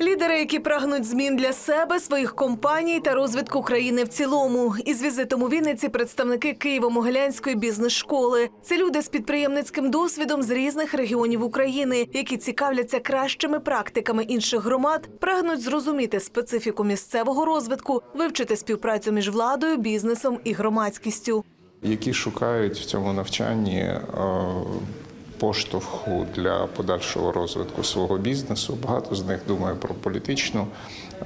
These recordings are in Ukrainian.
Лідери, які прагнуть змін для себе, своїх компаній та розвитку країни в цілому. Із візитом у Вінниці представники Києво-Могилянської бізнес-школи. Це люди з підприємницьким досвідом з різних регіонів України, які цікавляться кращими практиками інших громад, прагнуть зрозуміти специфіку місцевого розвитку, вивчити співпрацю між владою, бізнесом і громадськістю. які шукають в цьому навчанні е, поштовху для подальшого розвитку свого бізнесу. Багато з них думає про політичну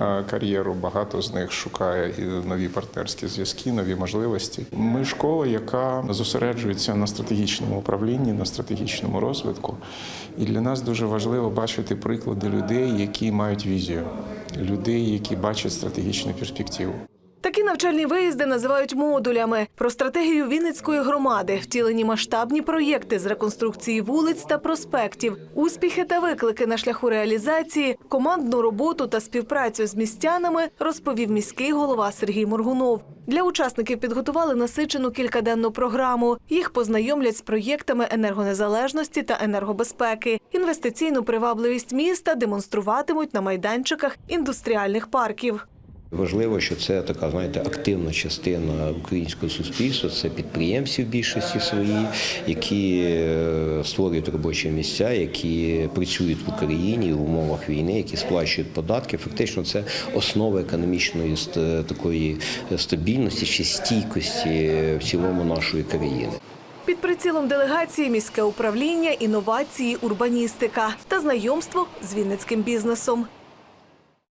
е, кар'єру, багато з них шукає нові партнерські зв'язки, нові можливості. Ми школа, яка зосереджується на стратегічному управлінні, на стратегічному розвитку. І для нас дуже важливо бачити приклади людей, які мають візію, людей, які бачать стратегічну перспективу. Такі навчальні виїзди називають модулями. Про стратегію Вінницької громади, втілені масштабні проєкти з реконструкції вулиць та проспектів, успіхи та виклики на шляху реалізації, командну роботу та співпрацю з містянами, розповів міський голова Сергій Моргунов. Для учасників підготували насичену кількаденну програму. Їх познайомлять з проєктами енергонезалежності та енергобезпеки. Інвестиційну привабливість міста демонструватимуть на майданчиках індустріальних парків. Важливо, що це така, знаєте, активна частина українського суспільства. Це підприємці в більшості свої, які е, створюють робочі місця, які працюють в Україні в умовах війни, які сплачують податки. Фактично, це основа економічної такої стабільності чи стійкості в цілому нашої країни. Під прицілом делегації міське управління, інновації, урбаністика та знайомство з вінницьким бізнесом.